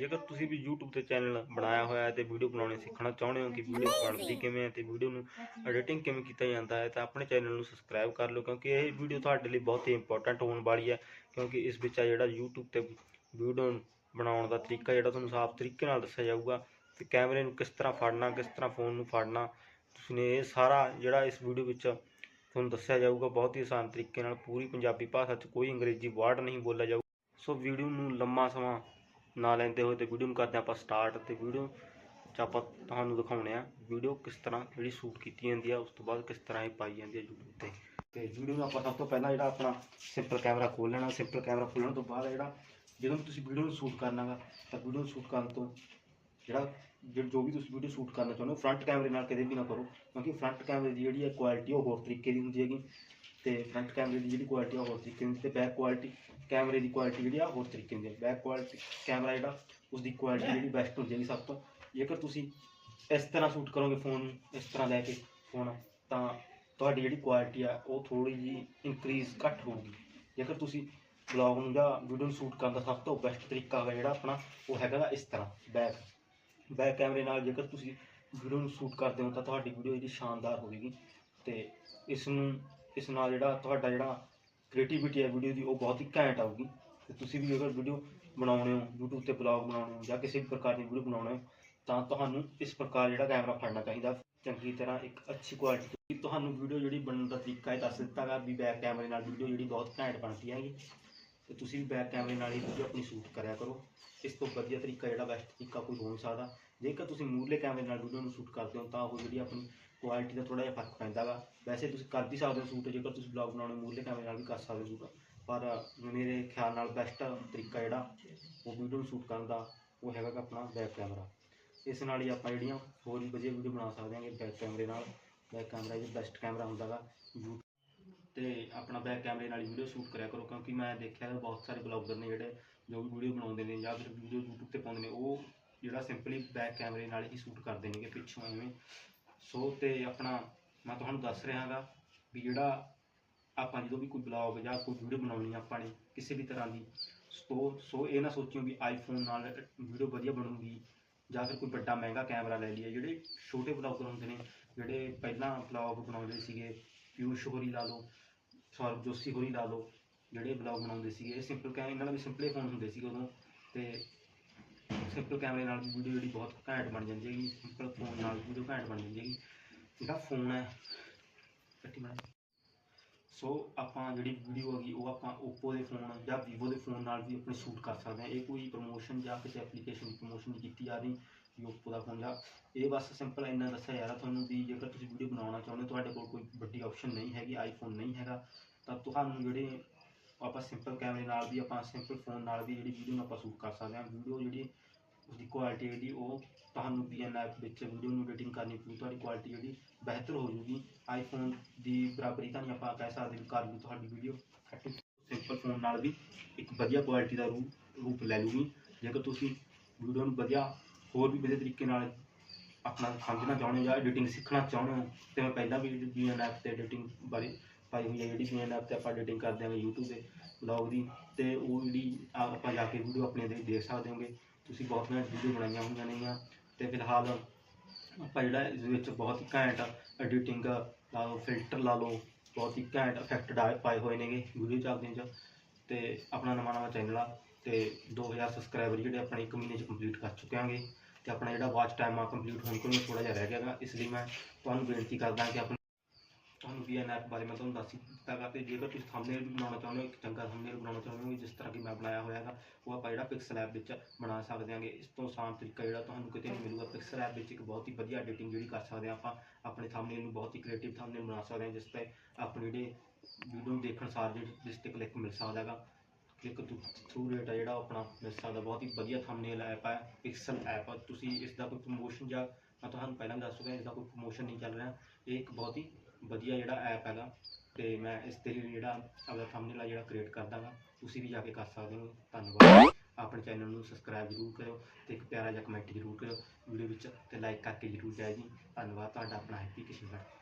ਜੇਕਰ ਤੁਸੀਂ ਵੀ YouTube ਤੇ ਚੈਨਲ ਬਣਾਇਆ ਹੋਇਆ ਹੈ ਤੇ ਵੀਡੀਓ ਬਣਾਉਣੇ ਸਿੱਖਣਾ ਚਾਹੁੰਦੇ ਹੋ ਕਿ ਵੀਡੀਓ ਬਣਦੀ ਕਿਵੇਂ ਹੈ ਤੇ ਵੀਡੀਓ ਨੂੰ ਐਡੀਟਿੰਗ ਕਿਵੇਂ ਕੀਤਾ ਜਾਂਦਾ ਹੈ ਤਾਂ ਆਪਣੇ ਚੈਨਲ ਨੂੰ ਸਬਸਕ੍ਰਾਈਬ ਕਰ ਲਓ ਕਿਉਂਕਿ ਇਹ ਵੀਡੀਓ ਤੁਹਾਡੇ ਲਈ ਬਹੁਤ ਹੀ ਇੰਪੋਰਟੈਂਟ ਹੋਣ ਵਾਲੀ ਹੈ ਕਿਉਂਕਿ ਇਸ ਵਿੱਚ ਆ ਜਿਹੜਾ YouTube ਤੇ ਵੀਡੀਓ ਬਣਾਉਣ ਦਾ ਤਰੀਕਾ ਜਿਹੜਾ ਤੁਹਾਨੂੰ ਸਾਫ਼ ਤਰੀਕੇ ਨਾਲ ਦੱਸਿਆ ਜਾਊਗਾ ਤੇ ਕੈਮਰੇ ਨੂੰ ਕਿਸ ਤਰ੍ਹਾਂ ਫੜਨਾ ਕਿਸ ਤਰ੍ਹਾਂ ਫੋਨ ਨੂੰ ਫੜਨਾ ਤੁਸੀਂ ਨੇ ਇਹ ਸਾਰਾ ਜਿਹੜਾ ਇਸ ਵੀਡੀਓ ਵਿੱਚ ਤੁਹਾਨੂੰ ਦੱਸਿਆ ਜਾਊਗਾ ਬਹੁਤ ਹੀ ਆਸਾਨ ਤਰੀਕੇ ਨਾਲ ਪੂਰੀ ਪੰਜਾਬੀ ਭਾਸ਼ਾ 'ਚ ਕੋਈ ਅੰਗਰੇਜ਼ੀ ਵਰਡ ਨਹੀਂ ਬੋਲਿਆ ਜਾਊ। ਸੋ ਵੀਡੀਓ ਨੂੰ ਲੰਮਾ ਸਮਾਂ ਨਾ ਲੈਂਦੇ ਹੋਏ ਤੇ ਵੀਡੀਓ ਨੂੰ ਕਰਦੇ ਆਪਾਂ ਸਟਾਰਟ ਤੇ ਵੀਡੀਓ 'ਚ ਆਪਾਂ ਤੁਹਾਨੂੰ ਦਿਖਾਉਣੇ ਆ ਵੀਡੀਓ ਕਿਸ ਤਰ੍ਹਾਂ ਜਿਹੜੀ ਸ਼ੂਟ ਕੀਤੀ ਜਾਂਦੀ ਆ, ਉਸ ਤੋਂ ਬਾਅਦ ਕਿਸ ਤਰ੍ਹਾਂ ਇਹ ਪਾਈ ਜਾਂਦੀ ਹੈ YouTube ਤੇ। ਤੇ ਵੀਡੀਓ ਨੂੰ ਆਪਾਂ ਸਭ ਤੋਂ ਪਹਿਲਾਂ ਜਿਹੜਾ ਆਪਣਾ ਸਿੰਪਲ ਕੈਮਰਾ ਖੋਲ ਲੈਣਾ ਸਿੰਪਲ ਕੈਮਰਾ ਖੋਲਣ ਤੋਂ ਬਾਅਦ ਜਿਹੜਾ ਜਦੋਂ ਵੀ ਤੁਸੀਂ ਵੀਡੀਓ ਨੂੰ ਸ਼ੂਟ ਕਰਨਾਗਾ ਤਾਂ ਵੀਡੀਓ ਨੂੰ ਸ਼ੂਟ ਕਰਨ ਤੋਂ ਜਿਹੜਾ ਜੋ ਜੋ ਵੀ ਤੁਸੀਂ ਵੀਡੀਓ ਸ਼ੂਟ ਕਰਨਾ ਚਾਹੁੰਦੇ ਹੋ ਫਰੰਟ ਕੈਮਰੇ ਨਾਲ ਕਦੇ ਵੀ ਨਾ ਕਰੋ, ਕਿਉਂਕਿ ਫਰੰਟ ਕੈਮਰੇ ਦੀ ਜਿਹੜੀ ਹੈ ਕੁਆਲਿਟੀ ਉਹ ਹੋਰ ਤਰੀਕੇ ਦੀ ਹੁੰਦੀ ਹੈਗੀ। ਤੇ ਫਰੰਟ ਕੈਮਰੇ ਦੀ ਜਿਹੜੀ ਕੁਆਲਿਟੀ ਆ, ਹੋਰ ਤਰੀਕੇ ਦੀ ਹੁੰਦੀ ਤੇ ਬੈਕ ਕੁਆਲਿਟੀ ਕੈਮਰੇ ਦੀ ਕੁਆਲਿਟੀ ਜਿਹੜੀ ਆ, ਹੋਰ ਤਰੀਕੇ ਦੀ ਬੈਕ ਕੁਆਲਿਟੀ ਕੈਮਰਾ ਜਿਹੜਾ ਉਸ ਦੀ ਕੁਆਲਿਟੀ ਜਿਹੜੀ ਬੈਸਟ ਹੁੰਦੀ ਹੈਗੀ ਸਭ ਤੋਂ। ਜੇਕਰ ਤੁਸੀਂ ਇਸ ਤਰ੍ਹਾਂ ਸ਼ੂਟ ਕਰੋਗੇ ਫੋਨ ਨੂੰ, ਇਸ ਤਰ੍ਹਾਂ ਲੈ ਕੇ ਫੋਨ ਤਾਂ ਤੁਹਾਡੀ ਜਿਹੜੀ ਕੁਆਲਿਟੀ ਆ, ਉਹ ਥੋੜੀ ਜੀ ਇਨਕਰੀਜ਼ ਘੱਟ ਹੋਊਗੀ। ਜੇਕਰ ਤੁਸੀਂ ਬਲੌਗ ਨੂੰ ਜਾਂ ਵੀਡੀਓ ਨੂੰ ਸ਼ੂਟ ਕਰਨ ਦਾ ਸਭ ਤੋਂ ਬੈਸਟ ਤਰੀਕਾ ਹੈਗਾ ਜਿਹੜਾ ਆਪਣਾ, ਉਹ ਹੈਗਾ ਇਸ ਤਰ੍ਹਾਂ ਬੈਕ ਬੈਕ ਕੈਮਰੇ ਨਾਲ ਜੇਕਰ ਤੁਸੀਂ ਵੀਡੀਓ ਨੂੰ ਸ਼ੂਟ ਕਰਦੇ ਹੋ, ਤਾਂ ਤੁਹਾਡੀ ਵੀਡੀਓ ਜਿਹੜੀ ਸ਼ਾਨਦਾਰ ਹੋਵੇਗੀ ਤੇ ਇਸ ਨੂੰ ਇਸ ਨਾਲ ਜਿਹੜਾ ਤੁਹਾਡਾ ਜਿਹੜਾ ਕ੍ਰੀਏਟੀਵਿਟੀ ਹੈ ਵੀਡੀਓ ਦੀ ਉਹ ਬਹੁਤ ਹੀ ਘੈਂਟ ਆਊਗੀ। ਤੇ ਤੁਸੀਂ ਵੀ ਅਗਰ ਵੀਡੀਓ ਬਣਾਉਣੇ ਹੋ, YouTube ਤੇ ਬਲੌਗ ਬਣਾਉਣੇ ਹੋ ਜਾਂ ਕਿਸੇ ਵੀ ਪ੍ਰਕਾਰ ਦੀ ਵੀਡੀਓ ਬਣਾਉਣੇ ਹੋ, ਤਾਂ ਤੁਹਾਨੂੰ ਇਸ ਪ੍ਰਕਾਰ ਜਿਹੜਾ ਕੈਮਰਾ ਫੜਨਾ ਚਾਹੀਦਾ। ਚੰਗੀ ਤਰ੍ਹਾਂ ਇੱਕ ਅੱਛੀ ਕੁਆਲਿਟੀ ਤੁਹਾਨੂੰ ਵੀਡੀਓ ਜਿਹੜੀ ਬਣਨ ਦਾ ਤਰੀਕਾ ਇਹ ਦੱਸ ਦਿੱਤਾ ਗਾ ਵੀ ਬੈਕ ਕੈਮਰੇ ਨਾਲ ਵੀਡੀਓ ਜਿਹੜੀ ਬਹੁਤ ਘੈਂਟ ਬਣਦੀ ਹੈਗੀ। ਤੇ ਤੁਸੀਂ ਵੀ ਬੈਕ ਕੈਮਰੇ ਨਾਲ ਹੀ ਵੀਡੀਓ ਆਪਣੀ ਸ਼ੂਟ ਕਰਿਆ ਕਰੋ। ਇਸ ਤੋਂ ਵਧੀਆ ਤਰੀਕਾ ਜਿਹੜਾ ਬੈਸਟ ਤਰੀਕਾ ਕੋਈ ਹੋ ਨਹੀਂ ਸਕਦਾ। ਜੇਕਰ ਤੁਸੀਂ ਮੂਹਰਲੇ ਕੈਮਰੇ ਨਾਲ ਵੀਡੀਓ ਨੂੰ ਸ਼ੂਟ ਕਰਦੇ ਹੋ, ਤਾਂ ਉਹ ਜਿਹੜੀ ਆਪਣੀ ਕੁਆਲਿਟੀ ਦਾ ਥੋੜਾ ਜਿਹਾ ਫ਼ਰਕ ਪੈਂਦਾ ਗਾ ਵੈਸੇ ਤੁਸੀਂ ਕਰ ਵੀ ਸਕਦੇ ਹੋ ਸ਼ੂਟ ਜੇਕਰ ਤੁਸੀਂ ਬਲੌਗ ਬਣਾਉਣੇ, ਮੂਹਰਲੇ ਕੈਮਰੇ ਨਾਲ ਵੀ ਕਰ ਸਕਦੇ ਹੋ ਸ਼ੂਟ ਪਰ ਮੇਰੇ ਖਿਆਲ ਨਾਲ ਬੈਸਟ ਤਰੀਕਾ ਜਿਹੜਾ, ਉਹ ਵੀਡੀਓ ਨੂੰ ਸ਼ੂਟ ਕਰਨ ਦਾ, ਉਹ ਹੈਗਾ ਆਪਣਾ ਬੈਕ ਕੈਮਰਾ ਇਸ ਨਾਲ ਹੀ ਆਪਾਂ ਜਿਹੜੀਆਂ ਹੋਰ ਵੀ ਵਧੀਆ ਵੀਡੀਓ ਬਣਾ ਸਕਦੇ ਹਾਂਗੇ ਬੈਕ ਕੈਮਰੇ ਨਾਲ। ਬੈਕ ਕੈਮਰਾ ਇਹ ਬੈਸਟ ਕੈਮਰਾ ਹੁੰਦਾ ਗਾ ਯੂ ਤੇ ਆਪਣਾ ਬੈਕ ਕੈਮਰੇ ਨਾਲ ਹੀ ਵੀਡੀਓ ਸ਼ੂਟ ਕਰਿਆ ਕਰੋ, ਕਿਉਂਕਿ ਮੈਂ ਦੇਖਿਆ ਬਹੁਤ ਸਾਰੇ ਬਲੌਗਰ ਨੇ ਜਿਹੜੇ ਜੋ ਵੀ ਵੀਡੀਓ ਬਣਾਉਂਦੇ ਨੇ ਜਾਂ ਫਿਰ ਵੀਡੀਓ YouTube ਤੇ ਪਾਉਂਦੇ ਨੇ, ਉਹ ਜਿਹੜਾ ਸਿੰਪਲੀ ਬੈਕ ਕੈਮਰੇ ਨਾਲ ਹੀ ਸ਼ੂਟ ਕਰਦੇ ਨੇਗੇ ਪਿੱਛੋਂ ਐਵੇਂ। ਸੋ ਤੇ ਆਪਣਾ ਮੈਂ ਤੁਹਾਨੂੰ ਦੱਸ ਰਿਹਾ ਹਾਂਗਾ ਵੀ ਜਿਹੜਾ ਆਪਾਂ ਜਦੋਂ ਵੀ ਕੋਈ ਬਲੌਗ ਜਾਂ ਕੋਈ ਵੀਡੀਓ ਬਣਾਉਣੀ ਆਪਾਂ ਨੇ ਕਿਸੇ ਵੀ ਤਰ੍ਹਾਂ ਦੀ, ਸੋ ਸੋ ਇਹ ਨਾ ਸੋਚਿਓ ਵੀ ਆਈਫੋਨ ਨਾਲ ਵੀਡੀਓ ਵਧੀਆ ਬਣੂਗੀ ਜਾਂ ਫਿਰ ਕੋਈ ਵੱਡਾ ਮਹਿੰਗਾ ਕੈਮਰਾ ਲੈ ਲਈਏ। ਜਿਹੜੇ ਛੋਟੇ ਬਲੌਗਰ ਹੁੰਦੇ ਨੇ, ਜਿਹੜੇ ਪਹਿਲਾਂ ਬਲੌਗ ਬਣਾਉਂਦੇ ਸੀਗੇ, ਪਿਊਸ਼ ਹੋਰੀ ਲਾ ਲਓ, ਸੌਰਵ ਜੋਸ਼ੀ ਹੋਰੀ ਲਾ ਲਓ, ਜਿਹੜੇ ਬਲੌਗ ਬਣਾਉਂਦੇ ਸੀਗੇ, ਇਹ ਸਿੰਪਲ ਕੈਮ ਇਹਨਾਂ ਨਾਲ ਵੀ ਸਿੰਪਲੇ ਫੋਨ ਹੁੰਦੇ ਸੀਗੇ ਉਦੋਂ। ਤੇ ਸਿੰਪਲ ਕੈਮਰੇ ਨਾਲ ਵੀਡੀਓ ਜਿਹੜੀ ਬਹੁਤ ਘੈਂਟ ਬਣ ਜਾਂਦੀ ਹੈਗੀ ਸਿੰਪਲ ਫੋਨ ਨਾਲ ਵੀਡੀਓ ਘੈਂਟ ਬਣ ਜਾਂਦੀ ਹੈਗੀ। ਜਿਹੜਾ ਫੋਨ ਹੈ, ਕੱਟੀ ਬਣਾ ਸੋ ਆਪਾਂ ਜਿਹੜੀ ਵੀਡੀਓ ਹੈਗੀ, ਉਹ ਆਪਾਂ Oppo ਦੇ ਫੋਨ ਜਾਂ Vivo ਦੇ ਫੋਨ ਨਾਲ ਵੀ ਆਪਣੇ ਸ਼ੂਟ ਕਰ ਸਕਦੇ ਹਾਂ। ਇਹ ਕੋਈ ਪ੍ਰੋਮੋਸ਼ਨ ਜਾਂ ਕਿਸੇ ਐਪਲੀਕੇਸ਼ਨ ਦੀ ਪ੍ਰੋਮੋਸ਼ਨ ਨਹੀਂ ਕੀਤੀ ਜਾ ਰਹੀ, ਵੀ Oppo ਦਾ ਫੋਨ ਜਾਂ। ਇਹ ਬਸ ਸਿੰਪਲ ਇੰਨਾ ਦੱਸਿਆ ਜਾ ਰਿਹਾ ਤੁਹਾਨੂੰ ਵੀ ਜੇਕਰ ਤੁਸੀਂ ਵੀਡੀਓ ਬਣਾਉਣਾ ਚਾਹੁੰਦੇ ਹੋ, ਤੁਹਾਡੇ ਕੋਲ ਕੋਈ ਵੱਡੀ ਆਪਸ਼ਨ ਨਹੀਂ ਹੈਗੀ ਆਈਫੋਨ ਨਹੀਂ ਹੈਗਾ, ਤਾਂ ਤੁਹਾਨੂੰ ਜਿਹੜੇ ਆਪਾਂ ਸਿੰਪਲ ਕੈਮਰੇ ਨਾਲ ਵੀ, ਆਪਾਂ ਸਿੰਪਲ ਫੋਨ ਨਾਲ ਵੀ ਜਿਹੜੀ ਵੀਡੀਓ ਨੂੰ ਆਪਾਂ ਸ਼ੂਟ ਕਰ ਸਕਦੇ ਹਾਂ। ਵੀਡੀਓ ਜਿਹੜੀ ਉਸਦੀ ਕੁਆਲਿਟੀ ਜਿਹੜੀ ਉਹ ਤੁਹਾਨੂੰ ਵੀਐਨ ਐਪ ਵਿੱਚ ਵੀਡੀਓ ਨੂੰ ਐਡੀਟਿੰਗ ਕਰਨੀ ਪਊ, ਤੁਹਾਡੀ ਕੁਆਲਿਟੀ ਜਿਹੜੀ ਬਿਹਤਰ ਹੋ ਜੂਗੀ। ਆਈਫੋਨ ਦੀ ਬਰਾਬਰੀ ਤਾਂ ਨਹੀਂ ਆਪਾਂ ਕਹਿ ਸਕਦੇ ਵੀ ਕਰ ਲੂ ਤੁਹਾਡੀ ਵੀਡੀਓ ਸਿੰਪਲ ਫੋਨ ਨਾਲ ਵੀ ਇੱਕ ਵਧੀਆ ਕੁਆਲਿਟੀ ਦਾ ਰੂਪ ਰੂਪ ਲੈ ਲੂਗੀ। ਜੇਕਰ ਤੁਸੀਂ ਵੀਡੀਓ ਨੂੰ ਵਧੀਆ ਹੋਰ ਵੀ ਵਧੀਆ ਤਰੀਕੇ ਨਾਲ ਆਪਣਾ ਸਮਝਣਾ ਚਾਹੁੰਦੇ ਹੋ ਜਾਂ ਐਡੀਟਿੰਗ ਸਿੱਖਣਾ ਚਾਹੁੰਦੇ ਹੋ, ਤੇ ਮੈਂ ਪਹਿਲਾਂ ਵੀ ਵੀਐਨ ਐਪ ਤੇ ਐਡੀਟਿੰਗ ਬਾਰੇ ਪਾਈ ਹੋਈ ਹੈ ਜਿਹੜੀ ਵੀਐਨ ਐਪ ਤੇ ਆਪਾਂ ਐਡੀਟਿੰਗ ਕਰਦੇ ਹਾਂ YouTube ਤੇ ਵਲੌਗ ਦੀ, ਤੇ ਉਹ ਜਿਹੜੀ ਆਪਾਂ ਜਾ ਕੇ ਵੀਡੀਓ ਆਪਣੇ ਦੇ ਦੇਖ ਸਕਦੇ ਹੋਗੇ। ਤੁਸੀਂ ਬਹੁਤ ਮੈਂ ਵੀਡੀਓ ਬਣਾਈਆਂ ਹੋਈਆਂ ਨੇਗੀਆਂ। ਤੇ ਫਿਲਹਾਲ ਆਪਾਂ ਜਿਹੜਾ ਇਸ ਵਿੱਚ ਬਹੁਤ ਹੀ ਘੈਂਟ ਐਡੀਟਿੰਗ ਲਾ ਲਓ ਫਿਲਟਰ ਲਾ ਲਓ, ਬਹੁਤ ਹੀ ਘੈਂਟ ਇਫੈਕਟ ਪਾਏ ਹੋਏ ਨੇਗੇ ਵੀਡੀਓ ਚੱਲਦੀਆਂ ਚ। ਤੇ ਆਪਣਾ ਨਵਾਂ ਨਵਾਂ ਚੈਨਲ ਆ, ਤੇ 2000 ਸਬਸਕ੍ਰਾਈਬਰ ਜਿਹੜੇ ਆਪਣੇ ਇੱਕ ਮਹੀਨੇ ਚ ਕੰਪਲੀਟ ਕਰ ਚੁੱਕੇ ਆਂਗੇ। ਤੇ ਆਪਣਾ ਜਿਹੜਾ ਵਾਚ ਟਾਈਮ ਆ ਕੰਪਲੀਟ ਹੋਣ ਕੋਲ ਥੋੜਾ ਜਿਹਾ ਰਹਿ ਗਿਆ ਇਸ ਲਈ ਮੈਂ ਤੁਹਾਨੂੰ ਬੇਨਤੀ ਕਰਦਾ ਕਿ ਆਪਣੀ ਤੁਹਾਨੂੰ ਵੀਐਨ ਐਪ ਬਾਰੇ ਮੈਂ ਤੁਹਾਨੂੰ ਦੱਸ ਹੀ ਦਿੱਤਾ ਗਾ ਤੇ ਜੇਕਰ ਤੁਸੀਂ ਥੰਬਨੇਲ ਵੀ ਬਣਾਉਣਾ ਚਾਹੁੰਦੇ ਹੋ, ਇੱਕ ਚੰਗਾ ਥੰਬਨੇਲ ਬਣਾਉਣਾ ਚਾਹੁੰਦੇ ਹੋ, ਜਿਸ ਤਰ੍ਹਾਂ ਕਿ ਮੈਂ ਬਣਾਇਆ ਹੋਇਆ ਹੈਗਾ ਉਹ ਆਪਾਂ ਜਿਹੜਾ ਪਿਕਸਲ ਐਪ ਵਿੱਚ ਬਣਾ ਸਕਦੇ ਹਾਂਗੇ। ਇਸ ਤੋਂ ਆਸਾਨ ਤਰੀਕਾ ਜਿਹੜਾ ਤੁਹਾਨੂੰ ਕਿਤੇ ਨਹੀਂ ਮਿਲੂਗਾ ਪਿਕਸਲ ਐਪ ਵਿੱਚ ਇੱਕ ਬਹੁਤ ਹੀ ਵਧੀਆ ਐਡੀਟਿੰਗ ਜਿਹੜੀ ਕਰ ਸਕਦੇ ਹਾਂ ਆਪਾਂ, ਆਪਣੇ ਥੰਬਨੇਲ ਨੂੰ ਬਹੁਤ ਹੀ ਕ੍ਰੀਏਟਿਵ ਥੰਬਨੇਲ ਬਣਾ ਸਕਦੇ ਹਾਂ, ਜਿਸ ਤੇ ਆਪਣੇ ਜਿਹੜੇ ਵੀਡੀਓ ਨੂੰ ਦੇਖਣ ਸਾਰ ਜਿਹੜੀ ਜਿਸ ਤੇ ਕਲਿੱਕ ਮਿਲ ਸਕਦਾ ਹੈਗਾ ਕਲਿੱਕ ਥਰੂ ਰੇਟ ਹੈ ਜਿਹੜਾ ਉਹ ਆਪਣਾ ਮਿਲ ਸਕਦਾ, ਬਹੁਤ ਹੀ ਵਧੀਆ ਥੰਬਨੇਲ ਐਪ ਹੈ ਪਿਕਸਲ ਐਪ ਤੁਸੀਂ ਇਸ ਦਾ ਕੋਈ ਪ੍ਰਮੋਸ਼ਨ ਜਾਂ, ਮੈਂ ਤੁਹਾਨੂੰ ਪਹਿਲਾਂ ਦੱਸ ਚੁੱਕਾ ਇਸ ਦਾ ਕੋਈ ਪ੍ਰਮੋਸ਼ਨ ਨਹੀਂ ਚੱਲ ਰਿਹਾ। ਇਹ ਇੱਕ ਬਹੁਤ ਹੀ ਵਧੀਆ ਜਿਹੜਾ ਐਪ ਹੈਗਾ, ਤੇ ਮੈਂ ਇਸ ਤੇ ਜਿਹੜਾ ਆਪਣਾ ਥੰਬਨੇਲ ਆ ਜਿਹੜਾ ਕ੍ਰੀਏਟ ਕਰਦਾਗਾ ਤੁਸੀਂ ਵੀ ਜਾ ਕੇ ਕਰ ਸਕਦੇ ਹੋ, ਧੰਨਵਾਦ। ਆਪਣੇ ਚੈਨਲ ਨੂੰ ਸਬਸਕ੍ਰਾਈਬ ਜ਼ਰੂਰ ਕਰਿਓ ਤੇ ਇੱਕ ਪਿਆਰਾ ਜਿਹਾ ਕਮੈਂਟ ਜ਼ਰੂਰ ਕਰਿਓ ਵੀਡੀਓ ਵਿੱਚ ਤੇ ਲਾਈਕ ਕਰਕੇ ਜ਼ਰੂਰ ਜਾਇਓ ਜੀ। ਧੰਨਵਾਦ, ਤੁਹਾਡਾ ਆਪਣਾ ਹੈਪੀ ਕਿਸ਼ਨਗੜ੍ਹ